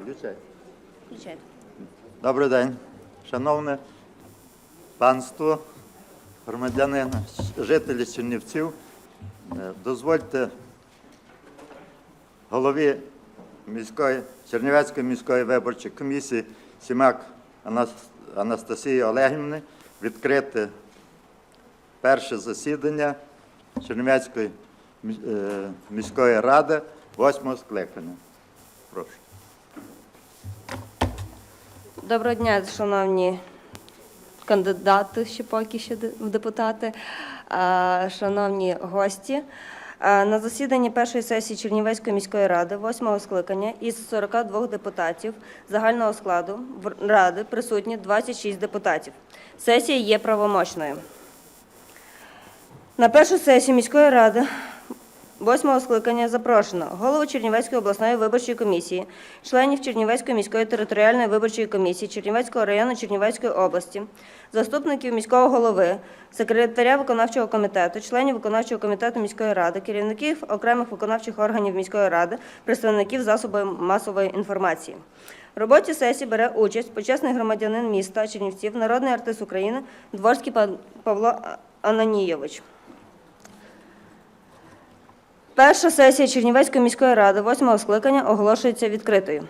Включай. Включайте. Добрий день, шановне панство, громадяни, жителі Чернівців. Е, Дозвольте голові міської, Чернівецької міської виборчої комісії Сімак Анастасії Олегівни відкрити перше засідання Чернівецької е, міської ради восьмого скликання. Прошу. Доброго дня, шановні кандидати, ще поки в депутати, шановні гості. На засіданні першої сесії Чернівецької міської ради, восьмого скликання, із 42 депутатів загального складу ради присутні 26 депутатів. Сесія є правомочною. На першу сесію міської ради восьмого скликання запрошено голову Чернівецької обласної виборчої комісії, членів Чернівецької міської територіальної виборчої комісії Чернівецького району Чернівецької області, заступників міського голови, секретаря виконавчого комітету, членів виконавчого комітету міської ради, керівників окремих виконавчих органів міської ради, представників засобів масової інформації. В роботі сесії бере участь почесний громадянин міста Чернівців, народний артист України Дворський Павло Ананійович. Перша сесія Чернівецької міської ради восьмого скликання оголошується відкритою.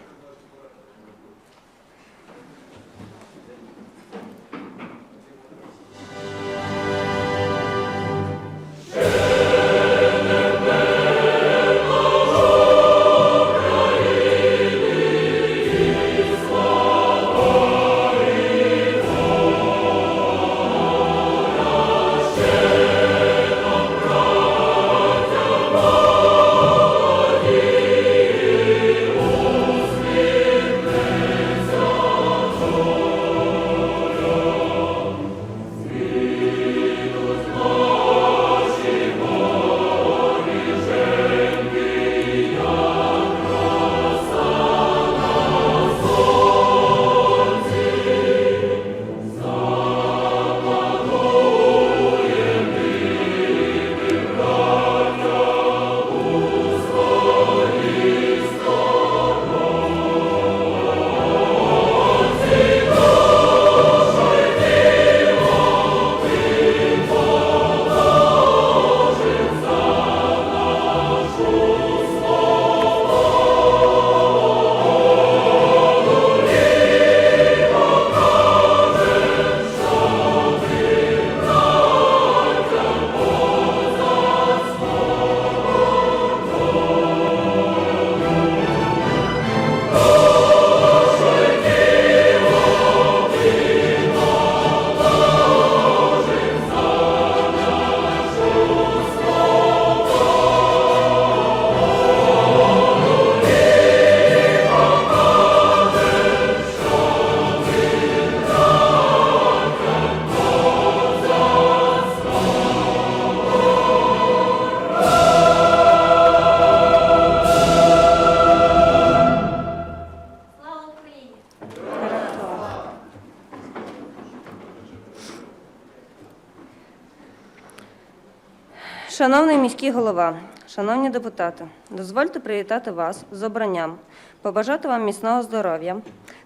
Шановний міський голова, шановні депутати, дозвольте привітати вас з обранням, побажати вам міцного здоров'я,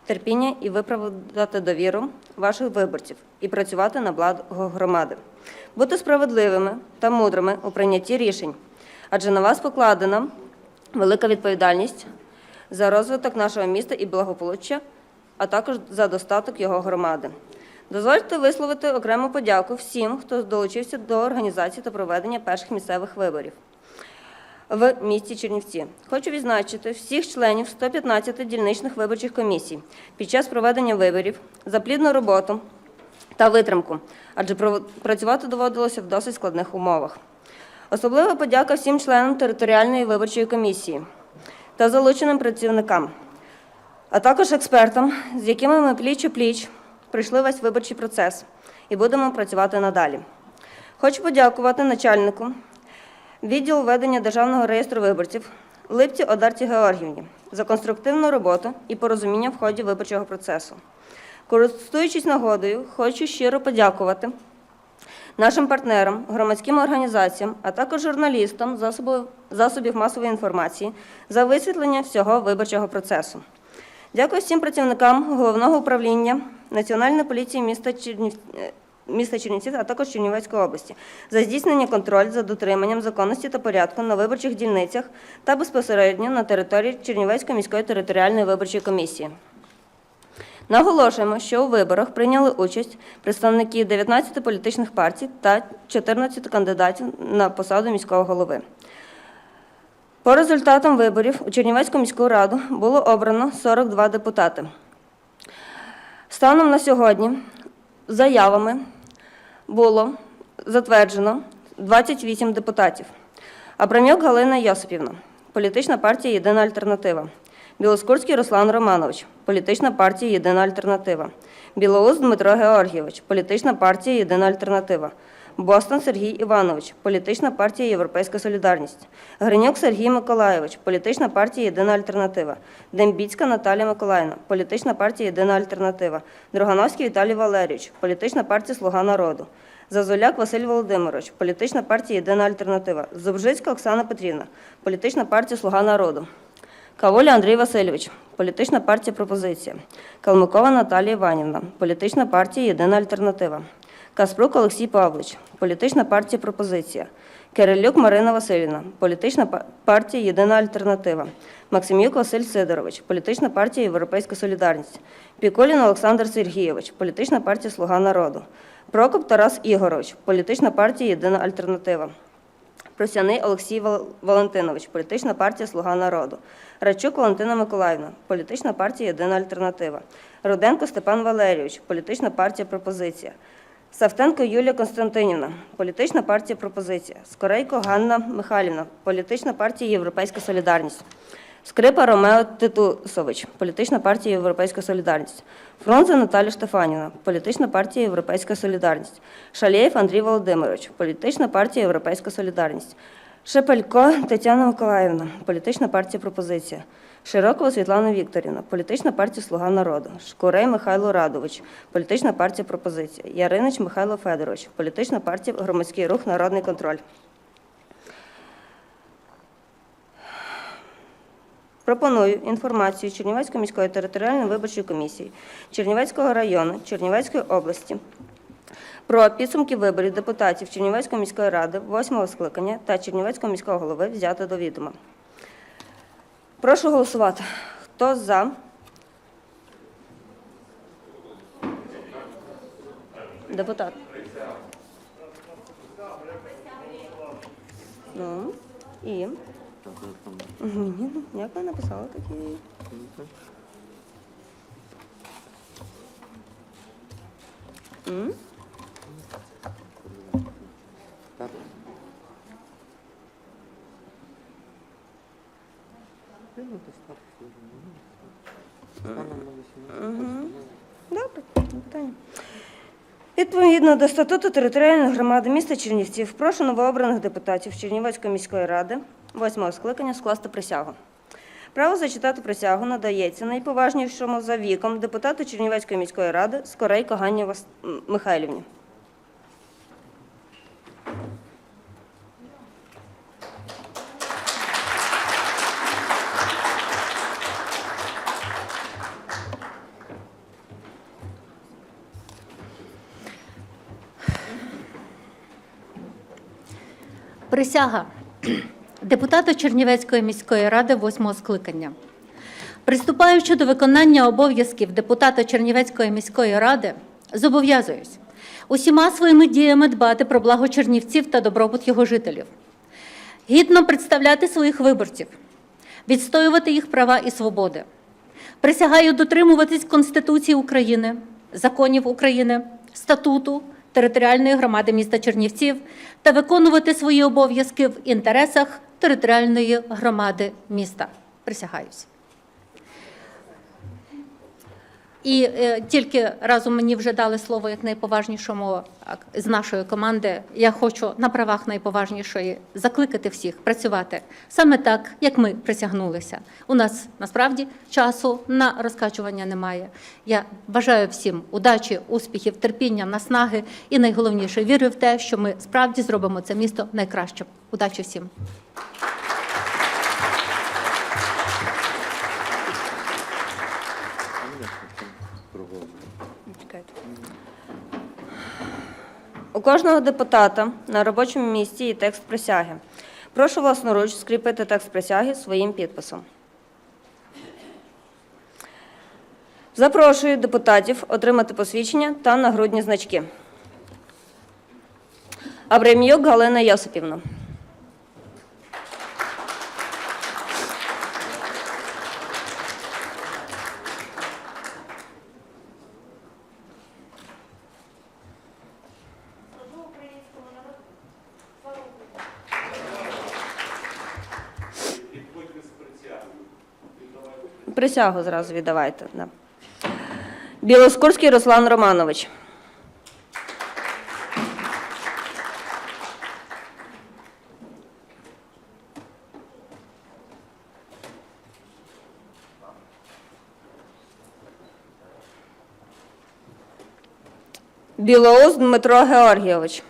терпіння і виправдати довіру ваших виборців і працювати на благо громади. Бути справедливими та мудрими у прийнятті рішень, адже на вас покладена велика відповідальність за розвиток нашого міста і благополуччя, а також за достаток його громади. Дозвольте висловити окрему подяку всім, хто долучився до організації та проведення перших місцевих виборів в місті Чернівці. Хочу відзначити всіх членів 115 дільничних виборчих комісій під час проведення виборів за плідну роботу та витримку, адже працювати доводилося в досить складних умовах. Особлива подяка всім членам територіальної виборчої комісії та залученим працівникам, а також експертам, з якими ми пліч у пліч пройшли весь виборчий процес і будемо працювати надалі. Хочу подякувати начальнику відділу ведення Державного реєстру виборців Липці Одарці Георгівні за конструктивну роботу і порозуміння в ході виборчого процесу. Користуючись нагодою, хочу щиро подякувати нашим партнерам, громадським організаціям, а також журналістам засобів, масової інформації за висвітлення всього виборчого процесу. Дякую всім працівникам головного управління Національної поліції міста Чернів... е, міста Чернівців, а також Чернівецької області за здійснення контроль за дотриманням законності та порядку на виборчих дільницях та безпосередньо на території Чернівецької міської територіальної виборчої комісії. Наголошуємо, що у виборах прийняли участь представники 19 політичних партій та 14 кандидатів на посаду міського голови. По результатам виборів у Чернівецьку міську раду було обрано 42 депутати. Станом на сьогодні заявами було затверджено 28 депутатів. Абрамюк Галина Йосипівна, політична партія Єдина альтернатива. Білоскурський Руслан Романович, політична партія Єдина альтернатива. Білоус Дмитро Георгійович, політична партія Єдина альтернатива. Бостон Сергій Іванович, політична партія Європейська Солідарність. Гринюк Сергій Миколайович, політична партія Єдина альтернатива. Дембіцька Наталія Миколаївна, політична партія Єдина альтернатива. Дрогановський Віталій Валерійович, політична партія Слуга народу. Зазуляк Василь Володимирович, політична партія Єдина альтернатива. Зубжицька Оксана Петрівна, політична партія Слуга народу. Каволя Андрій Васильович, політична партія Пропозиція. Калмикова Наталія Іванівна, політична партія Єдина альтернатива. Каспрук Олексій Павлович, політична партія Пропозиція. Кирилюк Марина Васильівна, політична партія Єдина альтернатива. Максимюк Василь Сидорович, політична партія Європейська Солідарність. Піколін Олександр Сергійович, політична партія Слуга народу. Прокоп Тарас Ігорович, політична партія Єдина альтернатива. Просяний Олексій Валентинович, політична партія Слуга народу. Рачук Валентина Миколаївна, політична партія Єдина альтернатива. Руденко Степан Валерійович, політична партія Пропозиція. Савтенко Юлія Константинівна, політична партія Пропозиція. Скорейко Ганна Михайлівна, політична партія Європейська Солідарність. Скрипа Ромео Титусович, політична партія Європейська Солідарність. Фрунзе Наталя Штефанівна, політична партія Європейська Солідарність. Шалєєв Андрій Володимирович, політична партія Європейська Солідарність. Шепелько Тетяна Миколаївна, політична партія Пропозиція. Широкова Світлана Вікторівна, політична партія Слуга народу. Шкурей Михайло Радович, політична партія Пропозиція. Яринич Михайло Федорович, політична партія Громадський рух Народний контроль. Пропоную інформацію Чернівецької міської територіальної виборчої комісії Чернівецького району Чернівецької області про підсумки виборів депутатів Чернівецької міської ради 8 скликання та Чернівецького міського голови взяти до відома. Прошу голосувати. Хто за? Депутат. Ну, і? Ні, ну, як ви написали такі? М? Мгм. Добре, питання. Відповідно до статуту територіальної громади міста Чернівців, прошу новообраних депутатів Чернівецької міської ради восьмого скликання скласти присягу. Право зачитати присягу надається найповажнішому за віком депутату Чернівецької міської ради Скорейко Ганні Михайлівні. Присяга депутата Чернівецької міської ради восьмого скликання. Приступаючи до виконання обов'язків депутата Чернівецької міської ради, зобов'язуюсь усіма своїми діями дбати про благо чернівців та добробут його жителів, гідно представляти своїх виборців, відстоювати їх права і свободи. Присягаю дотримуватись Конституції України, законів України, статуту територіальної громади міста Чернівців та виконувати свої обов'язки в інтересах територіальної громади міста. Присягаюсь. І е, тільки разом мені вже дали слово як найповажнішому з нашої команди. Я хочу на правах найповажнішої закликати всіх працювати саме так, як ми присягнулися. У нас насправді часу на розкачування немає. Я бажаю всім удачі, успіхів, терпіння, наснаги і найголовніше вірю в те, що ми справді зробимо це місто найкращим. Удачі всім! У кожного депутата на робочому місці є текст присяги. Прошу власноруч скріпити текст присяги своїм підписом. Запрошую депутатів отримати посвідчення та нагрудні значки. Абрем'юк Галина Йосипівна. Присягу зразу віддавайте. Да. Білоскурський Руслан Романович. Білоус Дмитро Георгійович.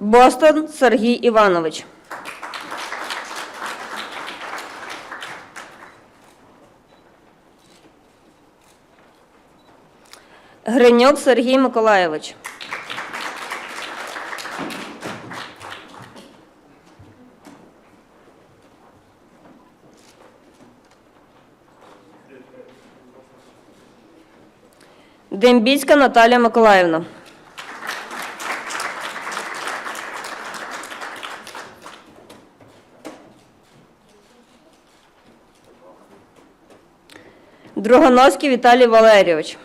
Бостон Сергій Іванович. Гриньок Сергій Миколайович. Дембіцька Наталія Миколаївна. Другоноський Віталій Валерійович.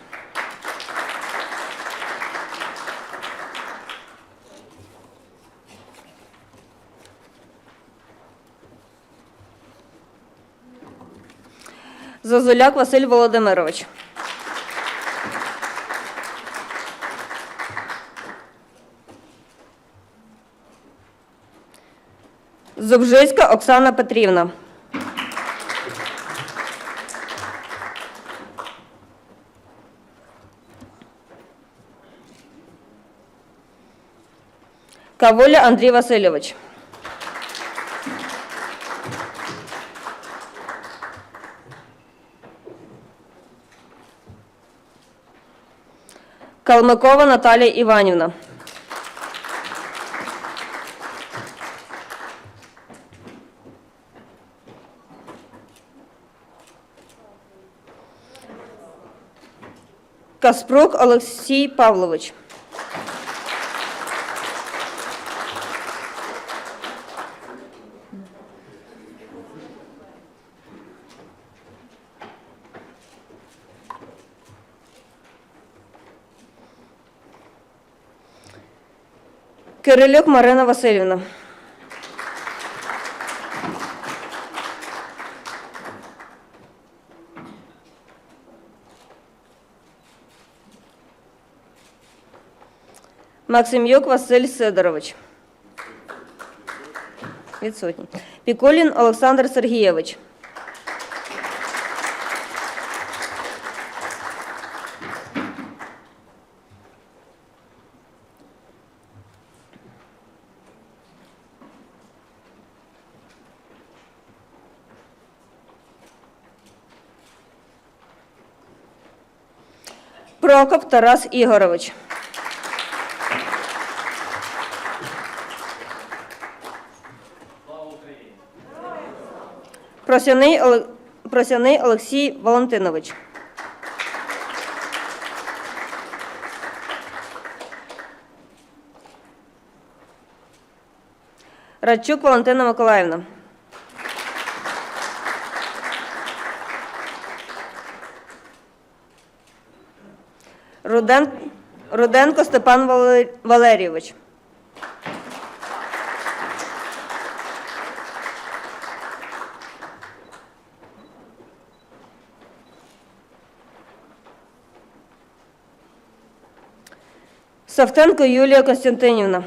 Зозуляк Василь Володимирович. Зубжицька Оксана Петрівна. Кавуля Андрій Васильович. Калмикова Наталія Іванівна. Каспрук Олексій Павлович. Кирилюк Марина Васильівна. Максимюк Василь Сидорович. Відсутній. Пікулін Олександр Сергійович. Прокоп Тарас Ігорович. Просяний, Олексій Валентинович. Радчук Валентина Миколаївна. Руден... Руденко Степан Валер... Валерійович. Савтенко Юлія Костянтинівна.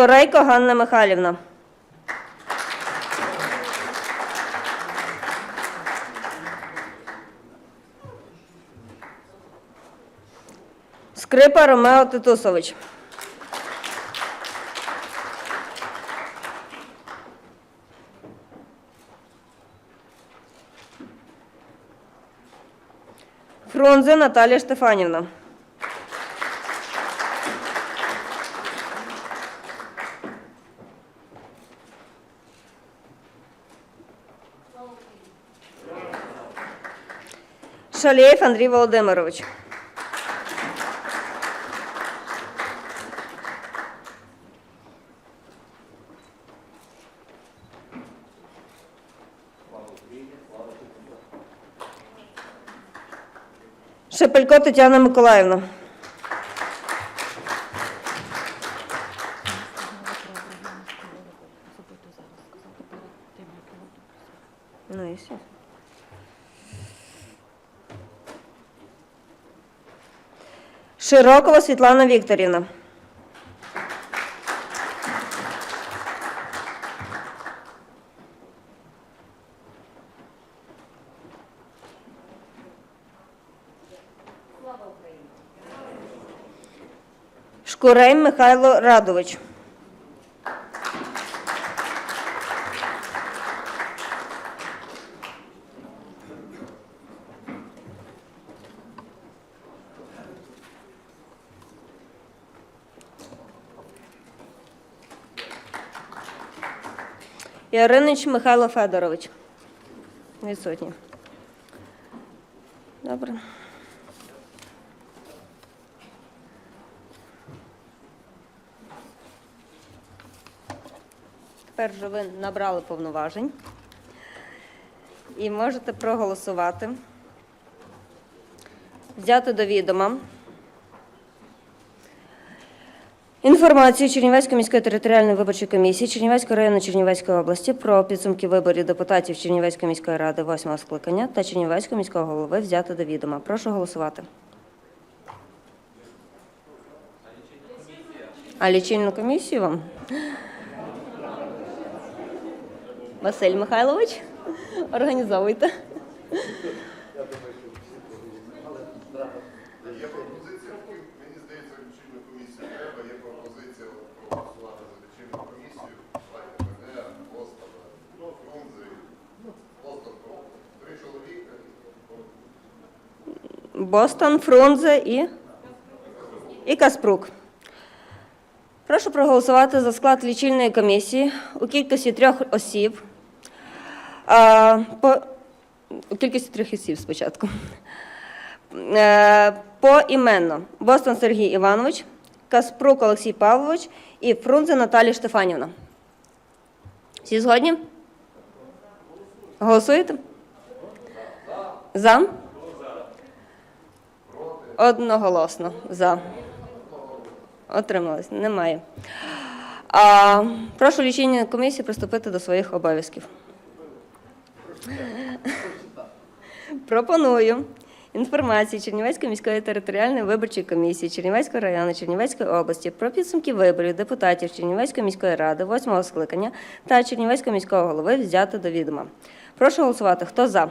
Корейко Ганна Михайлівна. Скрипа Ромео Титусович. Фронзе Наталія Штефанівна. Шалєєв Андрій Володимирович. Шепелько Тетяна Миколаївна. Ну і все. Широкова Світлана Вікторівна. Шкурей Михайло Радович. Яринич Михайло Федорович. Відсутній. Добре. Тепер вже ви набрали повноважень і можете проголосувати, взяти до відома інформацію Чернівецької міської територіальної виборчої комісії Чернівецького району Чернівецької області про підсумки виборів депутатів Чернівецької міської ради 8 скликання та Чернівецького міського голови взяти до відома. Прошу голосувати. А лічильну комісію вам? Василь Михайлович, організовуйте. Є пропозиція, мені здається, лічильну комісію треба, є пропозиція проголосувати за лічильну комісію. Давайте мене, Остапа, Фрунзе, Остап, три чоловіка. Бостон, Фрунзе і, і Каспрук. Прошу проголосувати за склад лічильної комісії у кількості трьох осіб. А, по, у кількості трьох осіб спочатку. Е, поіменно. Бостон Сергій Іванович, Каспрук Олексій Павлович і Фрунзе Наталія Штефанівна. Всі згодні? Голосуєте? За? Одноголосно за. Отрималось. Немає. А, прошу лічильні комісії приступити до своїх обов'язків. Пропоную інформацію Чернівецької міської територіальної виборчої комісії Чернівецького району Чернівецької області про підсумки виборів депутатів Чернівецької міської ради 8 скликання та Чернівецького міського голови взяти до відома. Прошу голосувати. Хто за?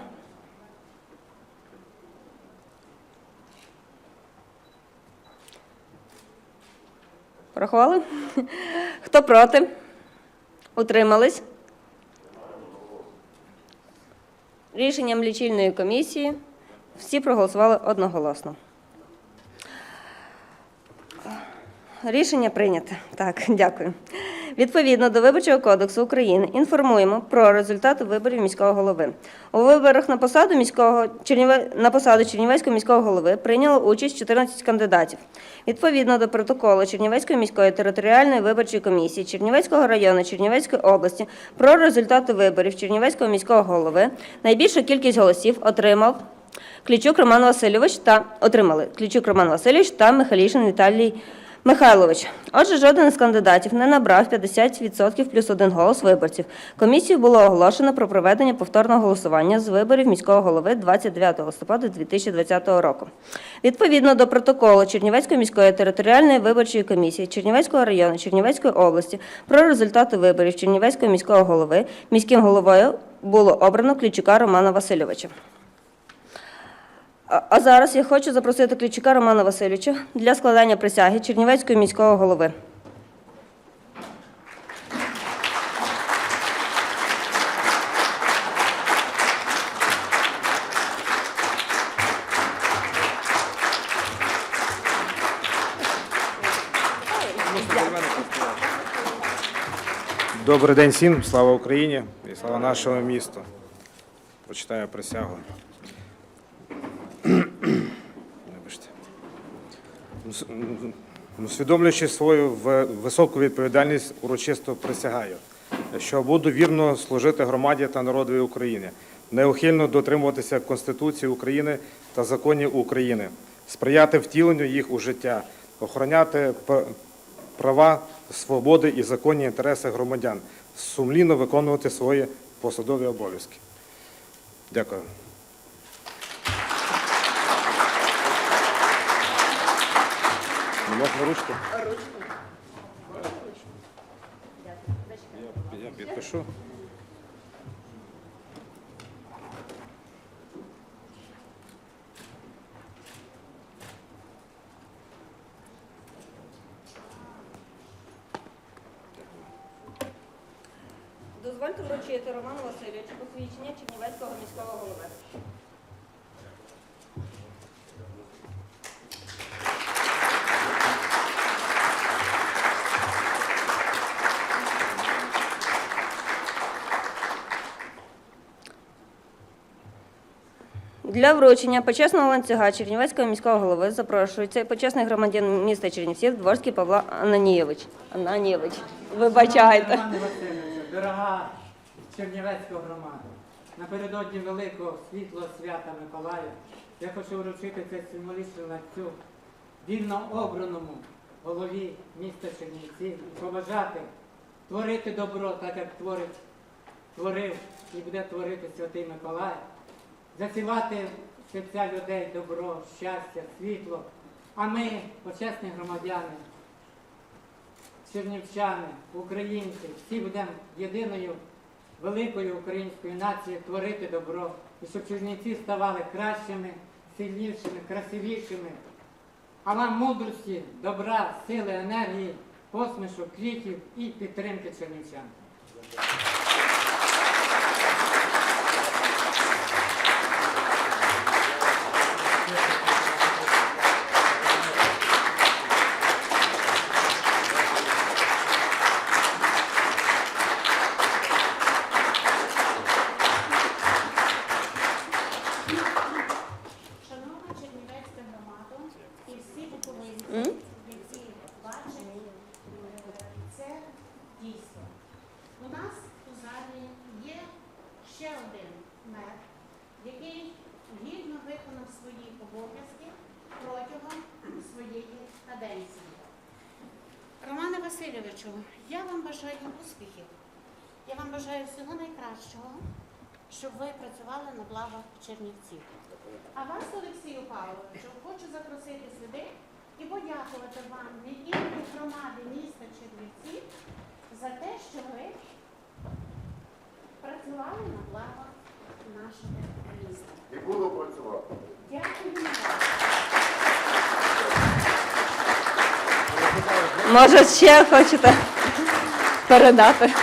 Порахували? Хто проти? Утримались? Рішенням лічильної комісії всі проголосували одноголосно. Рішення прийнято. Так, дякую. Відповідно до Виборчого кодексу України інформуємо про результати виборів міського голови. У виборах на посаду міського Черніве... на посаду Чернівецького міського голови прийняло участь 14 кандидатів. Відповідно до протоколу Чернівецької міської територіальної виборчої комісії Чернівецького району Чернівецької області про результати виборів Чернівецького міського голови найбільшу кількість голосів отримав Клічук Роман Васильович та отримали Клічук Роман Васильович та Михайлішин Віталій Михайлович. Отже, жоден із кандидатів не набрав 50% плюс один голос виборців. Комісію було оголошено про проведення повторного голосування з виборів міського голови 29 листопада 2020 року. Відповідно до протоколу Чернівецької міської територіальної виборчої комісії Чернівецького району Чернівецької області про результати виборів Чернівецького міського голови міським головою було обрано Клічука Романа Васильовича. А зараз я хочу запросити Клічука Романа Васильовича для складання присяги Чернівецького міського голови. Добрий день всім, слава Україні і слава нашому місту. Прочитаю присягу. Усвідомлюючи свою високу відповідальність, урочисто присягаю, що буду вірно служити громаді та народові України, неухильно дотримуватися Конституції України та законів України, сприяти втіленню їх у життя, охороняти права, свободи і законні інтереси громадян, сумлінно виконувати свої посадові обов'язки. Дякую. можна ручку? Я, я підпишу. Дозвольте вручити Роману Васильовичу посвідчення Чернівецького Для вручення почесного ланцюга Чернівецького міського голови запрошується почесний громадян міста Чернівців Дворський Павла Ананієвич. Ананієвич, вибачайте. Дорога Чернівецька громада, напередодні великого світлого свята Миколая я хочу вручити цей символічний ланцюг вільно обраному голові міста Чернівців і побажати творити добро, так як творить, творив і буде творити Святий Миколай, засівати серця людей добро, щастя, світло. А ми, почесні громадяни, чернівчани, українці, всі будемо єдиною великою українською нацією творити добро, і щоб чернівці ставали кращими, сильнішими, красивішими. А вам мудрості, добра, сили, енергії, посмішок, квітів і підтримки чернівчан. Шановна Чернівецька громада і всі буковинці, які бачать е, це дійство. У нас у залі є ще один мер, який гідно виконав свої обов'язки протягом своєї каденції. Романе Васильовичу, я вам бажаю успіхів. Я вам бажаю всього найкращого, щоб ви працювали на благо Чернівців. А вас, Олексію Павловичу, хочу запросити сюди і подякувати вам від імені громади міста Чернівці за те, що ви працювали на благо нашого міста. І буду працювати. Дякую вам. Може, ще хочете передати?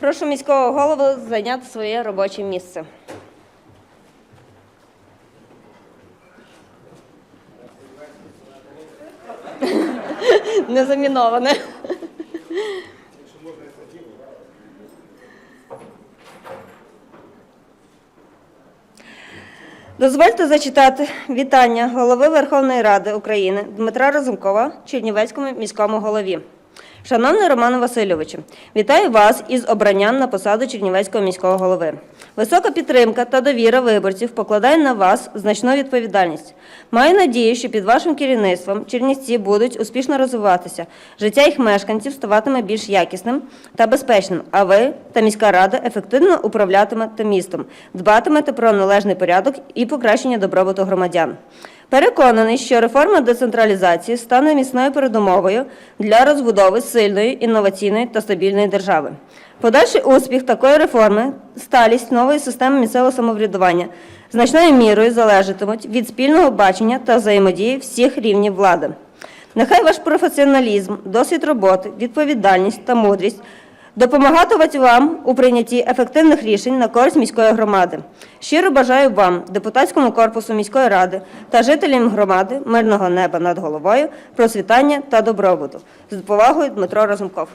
Прошу міського голову зайняти своє робоче місце. Незаміноване. Дозвольте зачитати вітання голови Верховної Ради України Дмитра Разумкова Чернівецькому міському голові. Шановний Роман Васильовичу, вітаю вас із обранням на посаду Чернівецького міського голови. Висока підтримка та довіра виборців покладає на вас значну відповідальність. Маю надію, що під вашим керівництвом Чернівці будуть успішно розвиватися. Життя їх мешканців ставатиме більш якісним та безпечним, а ви та міська рада ефективно управлятимете містом, дбатимете про належний порядок і покращення добробуту громадян. Переконаний, що реформа децентралізації стане міцною передумовою для розбудови сильної, інноваційної та стабільної держави. Подальший успіх такої реформи, сталість нової системи місцевого самоврядування значною мірою залежатимуть від спільного бачення та взаємодії всіх рівнів влади. Нехай ваш професіоналізм, досвід роботи, відповідальність та мудрість допомагатимуть вам у прийнятті ефективних рішень на користь міської громади. Щиро бажаю вам, депутатському корпусу міської ради та жителям громади, мирного неба над головою, процвітання та добробуту. З повагою, Дмитро Разумков.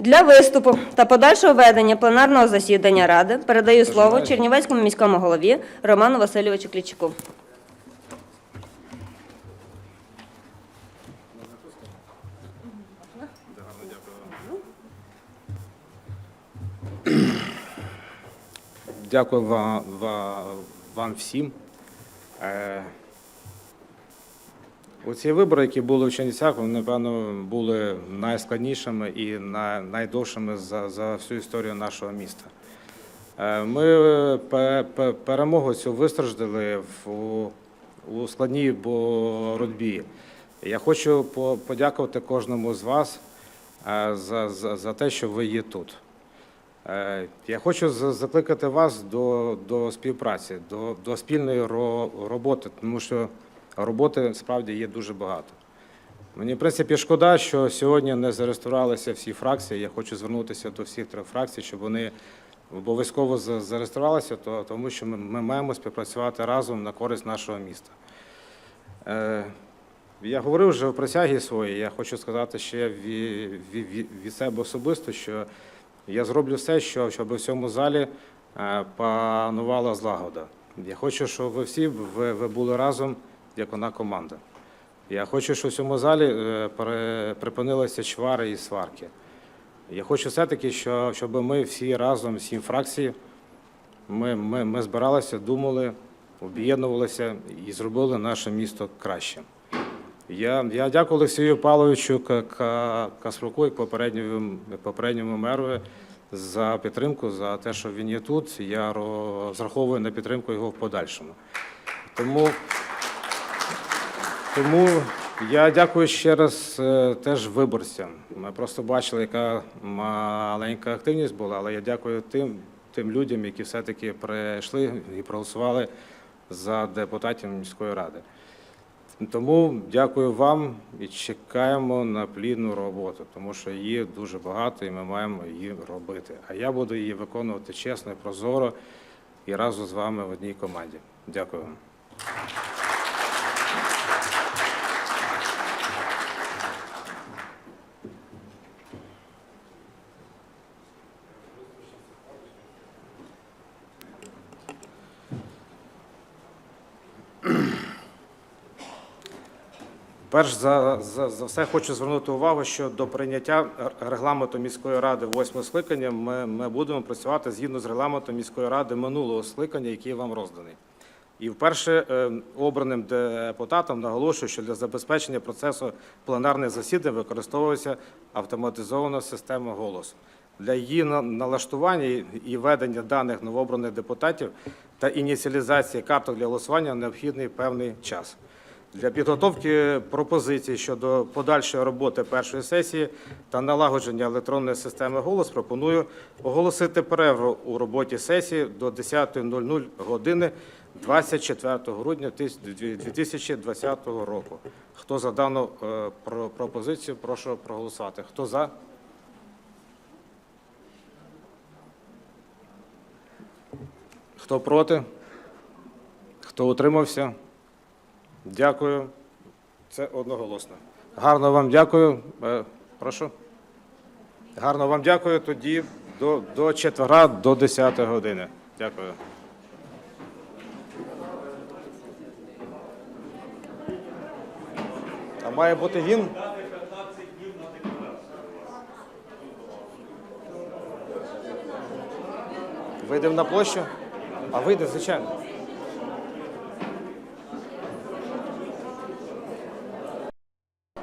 Для виступу та подальшого ведення пленарного засідання Ради передаю слово Чернівецькому міському голові Роману Васильовичу Клічуку. Дякую вам, вам всім. Оці вибори, які були в Чернівцях, вони, напевно, були найскладнішими і найдовшими за, за всю історію нашого міста. Е, Ми пе- пе- перемогу цю вистраждали в, у, у складній боротьбі. Я хочу подякувати кожному з вас е, за, за, за те, що ви є тут. Е, Я хочу закликати вас до, до співпраці, до, до спільної роботи, тому що роботи справді є дуже багато. Мені, в принципі, шкода, що сьогодні не зареєструвалися всі фракції. Я хочу звернутися до всіх трьох фракцій, щоб вони обов'язково зареєструвалися, тому що ми, маємо співпрацювати разом на користь нашого міста. Е, Я говорив вже в присягі своїй, я хочу сказати ще від, себе особисто, що я зроблю все, щоб у всьому залі е, панувала злагода. Я хочу, щоб ви всі ви були разом, як одна команда. Я хочу, щоб у цьому залі е, припинилися чвари і сварки. Я хочу все-таки, щоб ми всі разом, сім фракцій, ми, ми, ми збиралися, думали, об'єднувалися і зробили наше місто кращим. Я, я дякую Олексію Павловичу Ка- Ка- Каспруку, як попередньому, попередньому меру, за підтримку, за те, що він є тут. Я розраховую на підтримку його в подальшому. Тому, тому я дякую ще раз е, теж виборцям. Ми просто бачили, яка маленька активність була, але я дякую тим, тим людям, які все-таки прийшли і проголосували за депутатів міської ради. Тому дякую вам і чекаємо на плідну роботу, тому що її дуже багато і ми маємо її робити. А я буду її виконувати чесно, і прозоро і разом з вами в одній команді. Дякую вам. Перш за, за, за все хочу звернути увагу, що до прийняття регламенту міської ради восьмого скликання ми, ми будемо працювати згідно з регламентом міської ради минулого скликання, який вам розданий. І вперше е, обраним депутатам наголошую, що для забезпечення процесу пленарних засідань використовується автоматизована система «Голос». Для її налаштування і ведення даних новообраних депутатів та ініціалізації карток для голосування необхідний певний час. Для підготовки пропозицій щодо подальшої роботи першої сесії та налагодження електронної системи «Голос» пропоную оголосити перерву у роботі сесії до 10.00 години 24 грудня 2020 року. Хто за дану е, пропозицію, прошу проголосувати. Хто за? Хто проти? Хто утримався? Дякую. Це одноголосно. Гарно вам дякую. Е, Прошу. Гарно вам дякую. Тоді до, до четвера, до 10 години. Дякую. А має бути він? Вийдемо на площу? А вийде, звичайно.